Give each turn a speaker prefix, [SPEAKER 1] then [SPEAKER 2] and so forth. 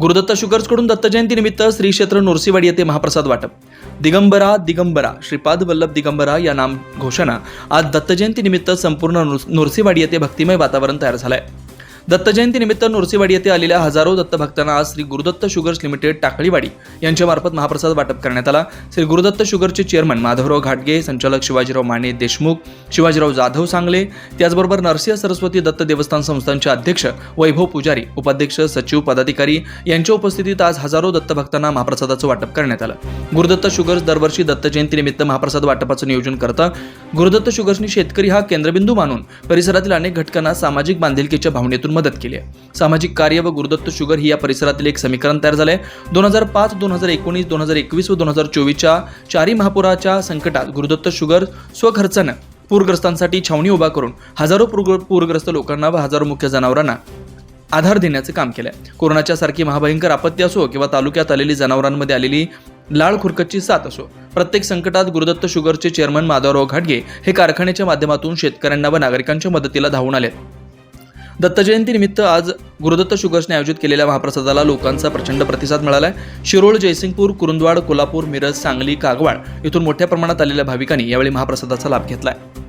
[SPEAKER 1] गुरुदत्त शुगर्सकडून दत्त जयंतीनिमित्त श्री क्षेत्र नोरसीवाडी येथे महाप्रसाद वाटप. दिगंबरा दिगंबरा श्रीपाद वल्लभ दिगंबरा या नाम घोषणा आज दत्तजयंतीनिमित्त संपूर्ण नोर- नोरसीवाडी येथे भक्तिमय वातावरण तयार झालंय. दत्त जयंतीनिमित्त नोरसीवाडी येथे आलेल्या हजारो दत्तभक्तांना आज श्री गुरुदत्त शुगर्स लिमिटेड टाकळीवाडी यांच्यामार्फत महाप्रसाद वाटप करण्यात आला. श्री गुरुदत्त शुगरचे चेअरमन माधवराव घाटगे संचालक शिवाजीराव माने देशमुख शिवाजीराव जाधव सांगले त्याचबरोबर नरसिंह सरस्वती दत्त देवस्थान संस्थांचे अध्यक्ष वैभव पुजारी उपाध्यक्ष सचिव पदाधिकारी यांच्या उपस्थितीत आज हजारो दत्तभक्तांना महाप्रसादाचं वाटप करण्यात आलं. गुरुदत्त शुगर्स दरवर्षी दत्त जयंतीनिमित्त महाप्रसाद वाटपाचं नियोजन करतं. गुरुदत्त शुगर्सनी शेतकरी हा केंद्रबिंदू मानून परिसरातील अनेक घटकांना सामाजिक बांधिलकीच्या भावनेतून मदत केली आहे. सामाजिक कार्य व गुरुदत्त शुगर ही या परिसरातील एक समीकरण तयार झालंय. दोन हजार पाच दोन हजार एकोणीस दोन हजार एकवीस व दोन हजार चोवीसच्या चारी महापुराच्या संकटात गुरुदत्त शुगर स्वखर्चानं पूरग्रस्तांसाठी छावणी उभा करून हजारो पूर पूरग्रस्त लोकांना व हजारो मुख्य जनावरांना आधार देण्याचं काम केलंय. कोरोनाच्या सारखी महाभयंकर आपत्ती असो किंवा तालुक्यात आलेली जनावरांमध्ये आलेली लाळ खुरकतची साथ असो प्रत्येक संकटात गुरुदत्त शुगरचे चेअरमन माधवराव घाटगे हे कारखान्याच्या माध्यमातून शेतकऱ्यांना व नागरिकांच्या मदतीला धावून आले दत्त जयंतीनिमित्त आज गुरुदत्त शुगर्सने आयोजित केलेल्या महाप्रसादाला लोकांचा प्रचंड प्रतिसाद मिळाला आहे शिरोळ जयसिंगपूर कुरुंदवाड कोल्हापूर मिरज सांगली कागवाड इथून मोठ्या प्रमाणात आलेल्या भाविकांनी यावेळी महाप्रसादाचा लाभ घेतला आहे